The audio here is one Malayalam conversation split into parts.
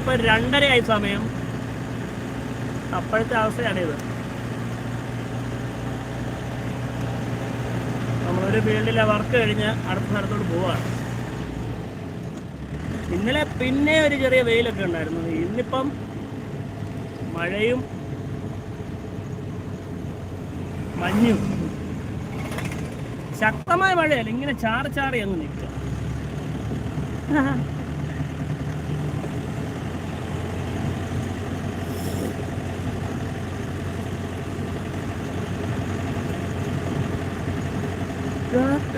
ഇപ്പൊ രണ്ടരയായി സമയം. അപ്പോഴത്തെ അവസ്ഥയാണിത് നമ്മളൊരു ഫീൽഡിലെ വർക്ക് കഴിഞ്ഞ് അടുത്ത സ്ഥലത്തോട്ട് പോവാണ്. ഇന്നലെ പിന്നെ ഒരു ചെറിയ വെയിലൊക്കെ ഉണ്ടായിരുന്നു. ഇന്നിപ്പം മഴയും മഞ്ഞും. ശക്തമായ മഴയല്ല ഇങ്ങനെ ചാറി ചാറി അങ്ങ് നിൽക്കുക.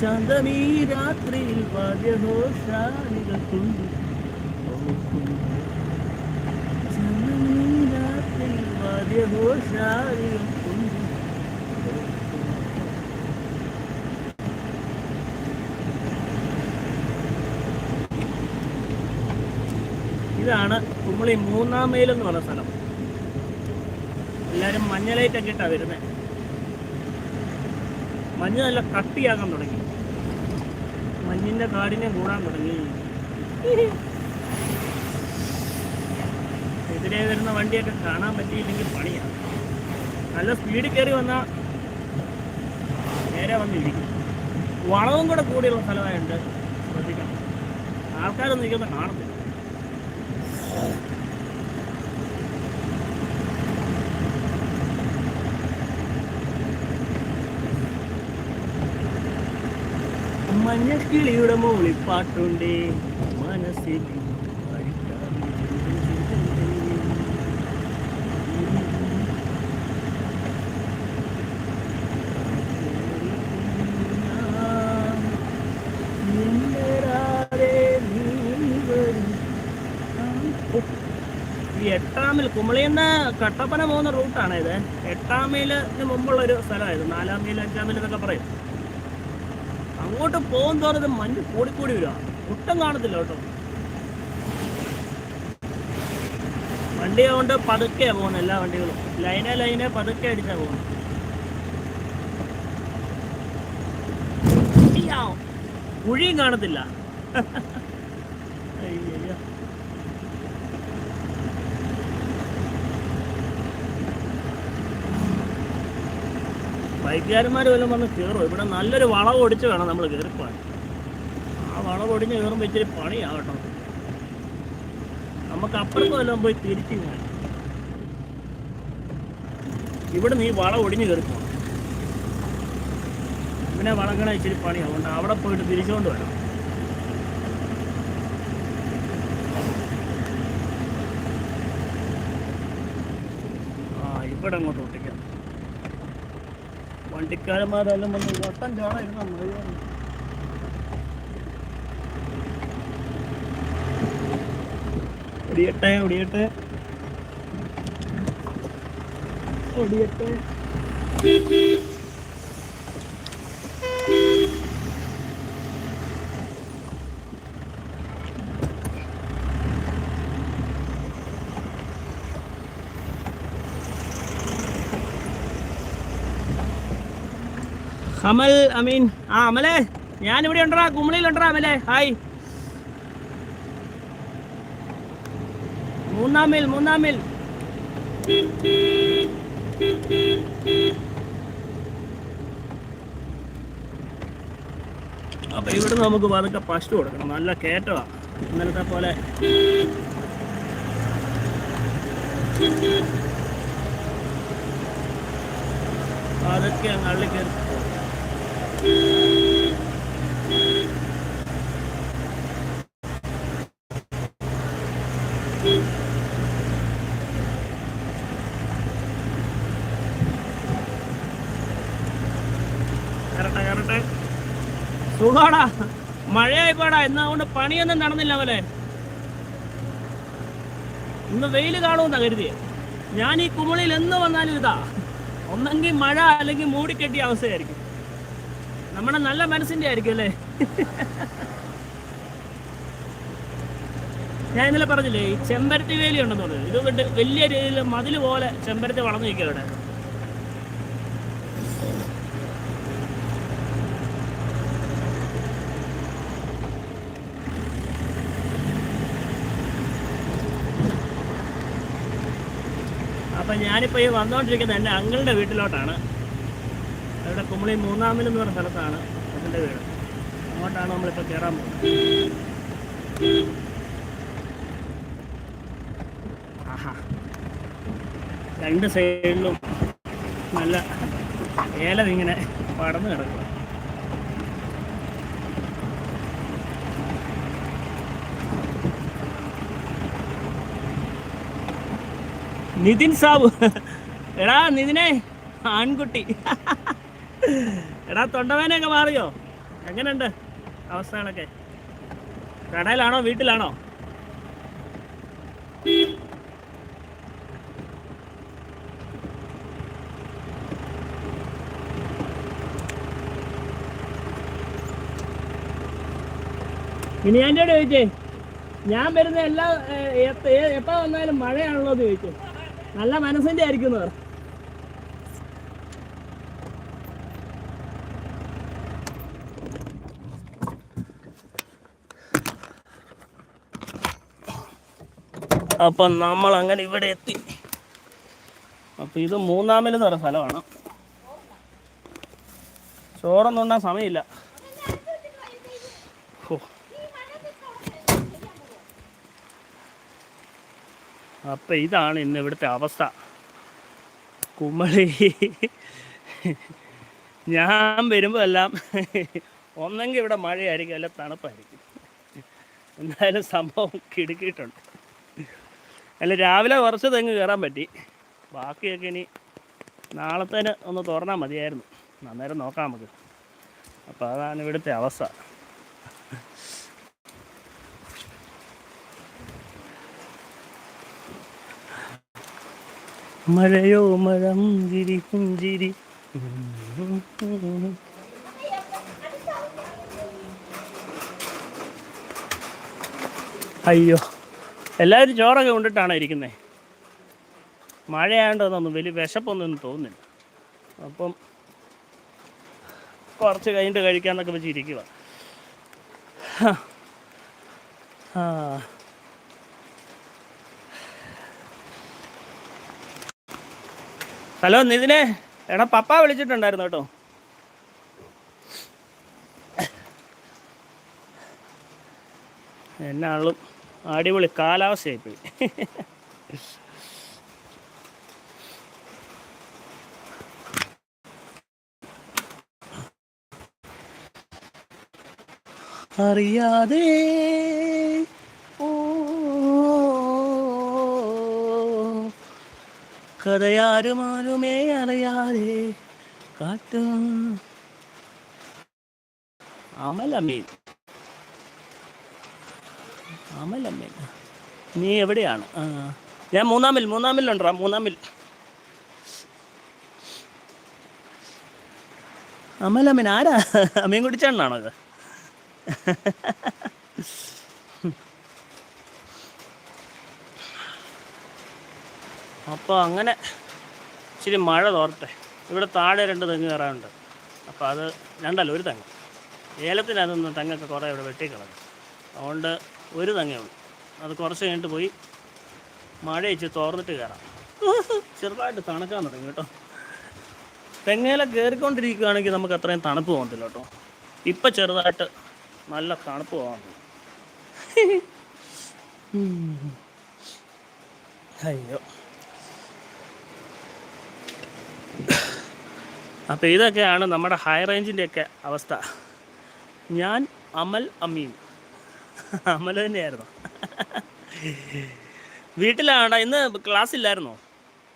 ശാന്തമീ രാത്രിയിൽ വാദ്യഘോഷാലികൾ കൊണ്ടു രാത്രിയിൽ വാദ്യഘോഷാലികൾ കൊണ്ടു ഇതാണ് കുമളി മൂന്നാം മൈൽ എന്ന് പറഞ്ഞ സ്ഥലം. എല്ലാരും മഞ്ഞലൈറ്റൊക്കെ ഇട്ടാ വരുന്നത് മഞ്ഞ നല്ല കട്ടിയാകാൻ തുടങ്ങി. മഞ്ഞിന്റെ കാഠിന്യം കൂടാൻ തുടങ്ങി. എതിരെ വരുന്ന വണ്ടിയൊക്കെ കാണാൻ പറ്റിയില്ലെങ്കിൽ പണിയാണ് നല്ല സ്പീഡിൽ കയറി വന്നാൽ നേരെ വന്നിരിക്കും. വളവും കൂടെ കൂടിയുള്ള സ്ഥലമായുണ്ട് ശ്രദ്ധിക്കണം. ആൾക്കാരൊന്നും ഇരിക്കുന്ന കാണത്തില്ല. മഞ്ഞക്കിളിയുടെ മൂളിപ്പാട്ടുണ്ട്. മനസ്സിൽ ഈ എട്ടാമിൽ കുമളിന്ന് കട്ടപ്പന പോകുന്ന റൂട്ടാണ് ഇത്. എട്ടാം മൈലിന് മുമ്പുള്ള ഒരു സ്ഥലമായത് നാലാം മൈൽ അഞ്ചാം മൈൽ എന്നൊക്കെ പറയും. അങ്ങോട്ട് പോകും തോറും ഇത് മഞ്ഞ് കൂടിക്കൂടി വരിക. ഒട്ടും കാണത്തില്ല കേട്ടോ. വണ്ടി കൊണ്ട് പതുക്കെ പോകുന്നത് എല്ലാ വണ്ടികളും. ലൈനെ ലൈനെ പതുക്കെ അടിച്ചാ പോകുന്നത് ഇയ്യാ, കുഴിയും കാണത്തില്ല. ബൈക്കുകാരന്മാർ വല്ലതും വന്ന് കയറും ഇവിടെ നല്ലൊരു വളവ് ഒടിച്ച് വേണം നമ്മൾ കയറിപ്പോവാൻ ആ വളവ് ഒടിഞ്ഞ് കയറുമ്പോൾ ഇച്ചിരി പണിയാവട്ടോ നമുക്ക് അപ്പുറത്ത് വല്ലതും പോയി തിരിച്ചു പോകാൻ ഇവിടെ നീ വളം ഒടിഞ്ഞ് കയറിപ്പോ പിന്നെ വളങ്ങണ ഇച്ചിരി പണിയാവുണ്ട് അവിടെ പോയിട്ട് തിരിച്ചുകൊണ്ട് വരാം. ആ ഇവിടെ അങ്ങോട്ട് ഒട്ടിക്കാം. വണ്ടിക്കാരന്മാരെല്ലാം വന്ന് ഓട്ടം ചാടായിരുന്നു നമ്മൾ ഒടിയട്ടെ ഒടിയട്ടെ. ഒടിയട്ടെ. അമൽ അമീൻ ആ അമലേ ഞാൻ ഇവിടെ ഉണ്ടടാ കുമളിയിലുണ്ടടാ അമലേ ഹായ് മൂന്നാം മീൽ മൂന്നാം മീൽ അപ്പൊ ഇവിടെ നമുക്ക് പതുക്കെ പശു കൊടുക്കണം. നല്ല കേട്ടോ ഇന്നലത്തെ പോലെ. അതൊക്കെ അങ്ങ് അള്ളി സുഖാടാ. മഴയായിപ്പോടാ. എന്നാ അതുകൊണ്ട് പണിയൊന്നും നടന്നില്ല അവലെ ഇന്ന് വെയിൽ കാണുമെന്നാ കരുതിയേ. ഞാൻ ഈ കുമളിയിൽ എന്ന് വന്നാലും ഇതാ. ഒന്നെങ്കിൽ മഴ അല്ലെങ്കിൽ മൂടിക്കെട്ടിയ അവസ്ഥയായിരിക്കും. നമ്മുടെ നല്ല മനസ്സിന്റെ ആയിരിക്കും അല്ലേ? ഞാൻ ഇന്നലെ പറഞ്ഞില്ലേ ഈ ചെമ്പരത്തി വേലി ഉണ്ടെന്ന് പറഞ്ഞു ഇത് കൊണ്ട് വലിയ രീതിയിൽ മതിൽ പോലെ ചെമ്പരത്തി വളർന്നു നിൽക്കുക ഇവിടെ. അപ്പൊ ഞാനിപ്പോ ഈ വന്നുകൊണ്ടിരിക്കുന്നത് എന്റെ അങ്കിളുടെ വീട്ടിലോട്ടാണ്. ഇവിടെ കുമളി മൂന്നാമിൽ എന്ന് പറഞ്ഞ സ്ഥലത്താണ് അതിന്റെ വീട്. അങ്ങോട്ടാണ് നമ്മളിപ്പോൾ കയറാൻ പോകുന്നത്. ആഹാ. രണ്ട് സൈഡിലും നല്ല ഏലതിങ്ങനെ പടർന്നു കിടക്കുക. നിതിൻ സാബു. എടാ നിതിനെ ആൺകുട്ടി. എടാ തൊണ്ടവേനയൊക്കെ മാറിയോ? എങ്ങനെയുണ്ട് അവസ്ഥകളൊക്കെ? കടയിലാണോ വീട്ടിലാണോ? ഇനി എന്റെ ചോദിച്ചേ ഞാൻ വരുന്ന എല്ലാ എപ്പ- വന്നാലും മഴയാണല്ലോ ചോദിച്ചു. നല്ല മനസ്സിന്റെ ആയിരിക്കും അപ്പൊ നമ്മൾ അങ്ങനെ ഇവിടെ എത്തി. അപ്പൊ ഇത് മൂന്നാമൽ എന്ന് പറയുന്ന സ്ഥലമാണ്. ചോറൊന്നും ഉണ്ടാൻ സമയമില്ല. അപ്പം ഇതാണ് ഇന്ന് ഇവിടുത്തെ അവസ്ഥ. കുമളി ഞാൻ വരുമ്പോൾ എല്ലാം ഒന്നെങ്കിൽ ഇവിടെ മഴയായിരിക്കും അല്ല തണുപ്പായിരിക്കും. എന്തായാലും സംഭവം കിടുക്കിയിട്ടുണ്ട്. അല്ല രാവിലെ കുറച്ച് തെങ്ങ് കയറാൻ പറ്റി. ബാക്കിയൊക്കെ ഇനി നാളത്തേന് ഒന്ന് തുറന്നാൽ മതിയായിരുന്നു. അന്നേരം നോക്കാം നമുക്ക്. അപ്പോൾ അതാണ് ഇവിടുത്തെ അവസ്ഥ. മഴയോ മഴം ചിരി പുഞ്ചിരി. അയ്യോ. എല്ലാവരും ചോറൊക്കെ കൊണ്ടിട്ടാണ് ഇരിക്കുന്നത് മഴയായതുകൊണ്ടൊന്നും വലിയ വിശപ്പൊന്നും തോന്നുന്നില്ല. അപ്പം കുറച്ച് കഴിഞ്ഞിട്ട് കഴിക്കാന്നൊക്കെ വെച്ച് ഇരിക്കുക ഹലോ നിതിനെ? എടാ പപ്പ വിളിച്ചിട്ടുണ്ടായിരുന്നു കേട്ടോ. എന്നാളും അടിപൊളി കാലാവസ്ഥയായിപ്പോയി. അറിയാതെ ഓ കഥയാരുമാരുമേ അറിയാതെ കാട്ടും. അമലമ്മീൻ അമലമ്മീൻ നീ എവിടെയാണ്? ഞാൻ മൂന്നാമിൽ മൂന്നാമിലുണ്ടാ മൂന്നാമിൽ. അമലമ്മൻ ആരാ? അമ്മയും കുടിച്ചാണോ അത്? അപ്പോൾ അങ്ങനെ ഇച്ചിരി മഴ തോർട്ടെ ഇവിടെ താഴെ രണ്ട് തെങ്ങ് കയറാനുണ്ട്. അപ്പോൾ അത് രണ്ടല്ല ഒരു തെങ്ങ്. ഏലത്തിനകത്തുനിന്ന് തെങ്ങൊക്കെ കുറേ ഇവിടെ വെട്ടിക്കളഞ്ഞു. അതുകൊണ്ട് ഒരു തങ്ങയുള്ളൂ അത് കുറച്ച് കഴിഞ്ഞിട്ട് പോയി മഴ വെച്ച് തോർന്നിട്ട് കയറാം. ചെറുതായിട്ട് തണുക്കാൻ തുടങ്ങി കേട്ടോ. തെങ്ങയില കയറിക്കൊണ്ടിരിക്കുകയാണെങ്കിൽ നമുക്ക് അത്രയും തണുപ്പ് പോകത്തില്ല കേട്ടോ. ഇപ്പം ചെറുതായിട്ട് നല്ല തണുപ്പ് പോകാൻ അയ്യോ. അപ്പോൾ ഇതൊക്കെയാണ് നമ്മുടെ ഹൈ റേഞ്ചിന്റെയൊക്കെ അവസ്ഥ. ഞാൻ അമൽ അമീൻ അമൽ തന്നെയായിരുന്നു. വീട്ടിലാണോ ഇന്ന് ക്ലാസ് ഇല്ലായിരുന്നോ?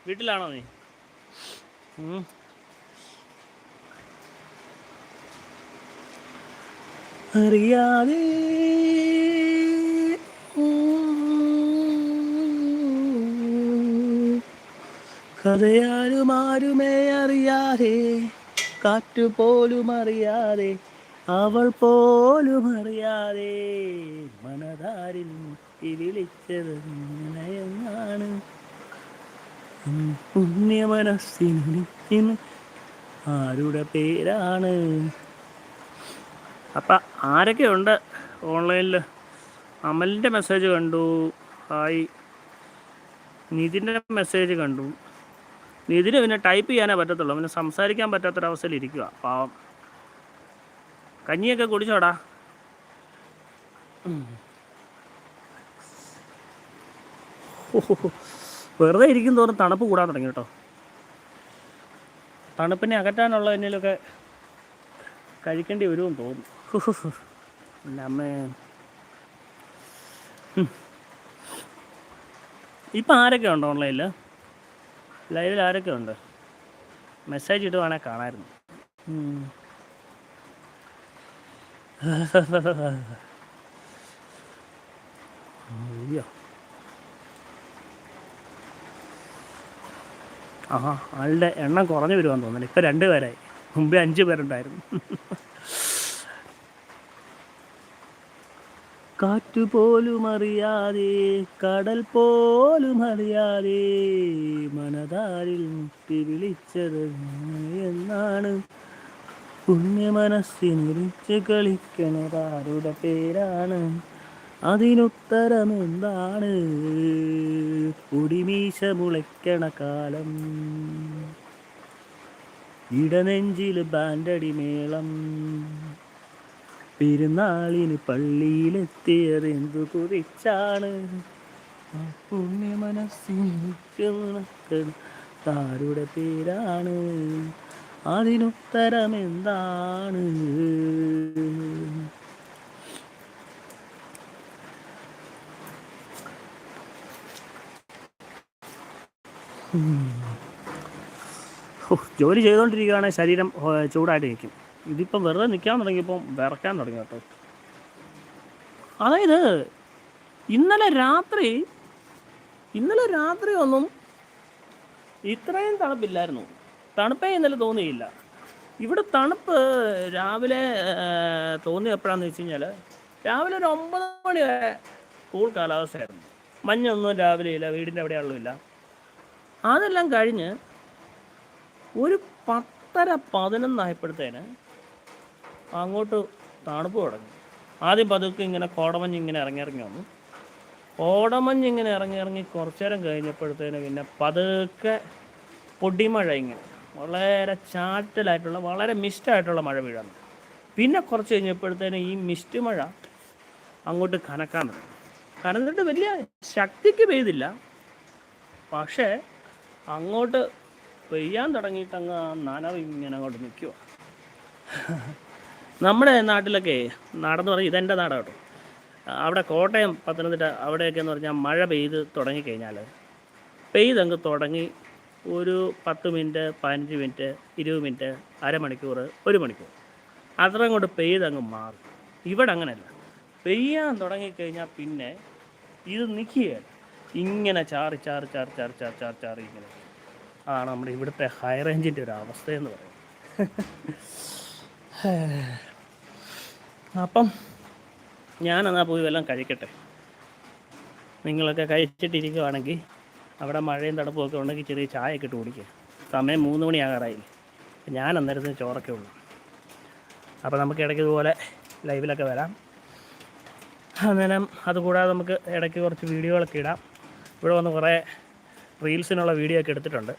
വീട്ടിലാണോ നീ. അറിയാതെ കഥയാരും ആരുമേ അറിയാതെ കാറ്റുപോലും അറിയാതെ അവൾ പോലും അറിയാതെ മനതാരിൽ മുട്ടി വിളിച്ചത് നിന്നയെന്നാണ് പുണ്യമനസ്സിന് ആരുടെ പേരാണ്? അപ്പം ആരൊക്കെ ഉണ്ട് ഓൺലൈനിൽ അമലിന്റെ മെസ്സേജ് കണ്ടു. ഹായ്. നിതിന്റെ മെസ്സേജ് കണ്ടു. നിതിന് പിന്നെ ടൈപ്പ് ചെയ്യാനേ പറ്റത്തുള്ളൂ. പിന്നെ സംസാരിക്കാൻ പറ്റാത്തൊരവസ്ഥയിൽ ഇരിക്കുക പാവം. കഞ്ഞിയൊക്കെ കുടിച്ചോടാ. വെറുതെ ഇരിക്കും തോറും തണുപ്പ് കൂടാൻ തുടങ്ങി കേട്ടോ. തണുപ്പിനെ അകറ്റാനുള്ള എന്നിലൊക്കെ കഴിക്കേണ്ടി വരുമെന്ന് തോന്നുന്നു. അമ്മേ. ഇപ്പം ആരൊക്കെ ഉണ്ട് ഓൺലൈനിൽ ലൈവിൽ ആരൊക്കെ ഉണ്ട്? മെസ്സേജ് ഇടുവാണെങ്കിൽ കാണാമായിരുന്നു. അയ്യോ ആളുടെ എണ്ണം കുറഞ്ഞു വരുവാന്ന് തോന്നുന്നു. ഇപ്പം രണ്ട് പേരായി. മുമ്പേ അഞ്ച് പേരുണ്ടായിരുന്നു. കാറ്റു പോലും അറിയാതെ കടൽ പോലും അറിയാതെ മനതാരിൽ മുട്ടി വിളിച്ചത് എന്നാണ്. പുണ്യ മനസ്സിനുറിച്ച് കളിക്കണതാരുടെ പേരാണ്? അതിനുത്തരം എന്താണ് കുടിമീശ മുളയ്ക്കണ കാലം. ഇടനെഞ്ചിൽ ബാൻഡടി മേളം. പെരുന്നാളിന് പള്ളിയിലെത്തിയതെന്തു കുതിച്ചാണ് പുണ്യ മനസ്സിന് താരുടെ പേരാണ്? അതിനുത്തരം എന്താണ് ഹോ, ജോലി ചെയ്തുകൊണ്ടിരിക്കുകയാണെങ്കിൽ ശരീരം ചൂടായിട്ട് നിൽക്കും ഇതിപ്പം വെറുതെ നിൽക്കാൻ തുടങ്ങിയപ്പോൾ വിറക്കാൻ തുടങ്ങി കേട്ടോ. അതായത് ഇന്നലെ രാത്രി ഇന്നലെ രാത്രി ഒന്നും ഇത്രയും തണുപ്പില്ലായിരുന്നു. തണുപ്പേ ഇന്നലെ തോന്നിയില്ല. ഇവിടെ തണുപ്പ് രാവിലെ ആ, തോന്നിയത് എപ്പോഴാന്ന് വെച്ച് കഴിഞ്ഞാൽ രാവിലെ ഒരു ഒമ്പത് മണി വരെ കൂൾ കാലാവസ്ഥയായിരുന്നു. മഞ്ഞൊന്നും രാവിലെ ഇല്ല വീടിന്റെ എവിടെയുള്ളില്ല അതെല്ലാം കഴിഞ്ഞ് ഒരു പത്തര പതിനൊന്നായപ്പോഴത്തേന് അങ്ങോട്ട് തണുപ്പ് തുടങ്ങി. ആദ്യം പതുക്കെ ഇങ്ങനെ കോടമഞ്ഞ് ഇങ്ങനെ ഇറങ്ങി ഇറങ്ങി വന്നു. കോടമഞ്ഞ് ഇങ്ങനെ ഇറങ്ങി ഇറങ്ങി കുറച്ചു നേരം കഴിഞ്ഞപ്പോഴത്തേന് പിന്നെ പതുക്കെ പൊടിമഴ ഇങ്ങനെ വളരെ ചാറ്റലായിട്ടുള്ള വളരെ മിസ്റ്റായിട്ടുള്ള മഴ വീഴാൻ. പിന്നെ കുറച്ച് കഴിഞ്ഞപ്പോഴത്തേന് ഈ മിസ്റ്റ് മഴ അങ്ങോട്ട് കനക്കാൻ തുടങ്ങി. കനന്നിട്ട് വലിയ ശക്തിക്ക് പെയ്തില്ല. പക്ഷേ അങ്ങോട്ട് പെയ്യാൻ തുടങ്ങിയിട്ട് അങ്ങ് നനവ് ഇങ്ങനെ അങ്ങോട്ട് നിൽക്കുക നമ്മുടെ നാട്ടിലൊക്കെ നടന്നു പറഞ്ഞാൽ ഇതെന്റെ നാട് കേട്ടോ. അവിടെ കോട്ടയം പത്തനംതിട്ട അവിടെയൊക്കെ എന്ന് പറഞ്ഞാൽ മഴ പെയ്ത് തുടങ്ങിക്കഴിഞ്ഞാൽ പെയ്തങ്ങ് തുടങ്ങി ഒരു പത്ത് മിനിറ്റ് പതിനഞ്ച് മിനിറ്റ് ഇരുപത് മിനിറ്റ് അരമണിക്കൂർ ഒരു മണിക്കൂർ. അത്രയും കൊണ്ട് പെയ്തങ്ങ് മാറും. ഇവിടെ അങ്ങനെയല്ല. പെയ്യാൻ തുടങ്ങിക്കഴിഞ്ഞാൽ പിന്നെ ഇത് നിൽക്കുകയല്ല ഇങ്ങനെ ചാറി ചാറി ചാറി ചാറി ചാറി ചാറി ചാറി ഇങ്ങനെ. ആണ് നമ്മുടെ ഇവിടുത്തെ ഹൈ റേഞ്ചിന്റെ ഒരു അവസ്ഥയെന്ന് പറയുന്നത്. അപ്പം ഞാനെന്നാൽ പോയി വല്ലതും കഴിക്കട്ടെ? നിങ്ങളൊക്കെ കഴിച്ചിട്ടിരിക്കുവാണെങ്കിൽ അവിടെ മഴയും തണുപ്പും ഒക്കെ ഉണ്ടെങ്കിൽ ചെറിയ ചായയൊക്കെ ഇട്ട് കുടിക്കുക സമയം മൂന്ന് മണിയാകാറായി ഞാൻ അന്നേരത്തിന് ചോറൊക്കെ ഉള്ളു. അപ്പോൾ നമുക്ക് ഇടയ്ക്ക് ഇതുപോലെ ലൈവിലൊക്കെ വരാം. അന്നേരം അതുകൂടാതെ നമുക്ക് ഇടയ്ക്ക് കുറച്ച് വീഡിയോകളൊക്കെ ഇടാം. ഇവിടെ വന്ന് കുറേ റീൽസിനുള്ള വീഡിയോ ഒക്കെ എടുത്തിട്ടുണ്ട്.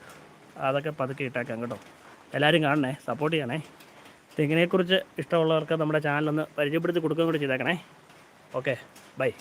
അതൊക്കെ പതുക്കെ ഇട്ടേക്കാം കേട്ടോ. എല്ലാവരും കാണണേ സപ്പോർട്ട് ചെയ്യണേ. തെങ്ങിനെക്കുറിച്ച് ഇഷ്ടമുള്ളവർക്ക് നമ്മുടെ ചാനലൊന്ന് പരിചയപ്പെടുത്തി കൊടുക്കുകയും കൂടി ചെയ്തേക്കണേ. Okay bye.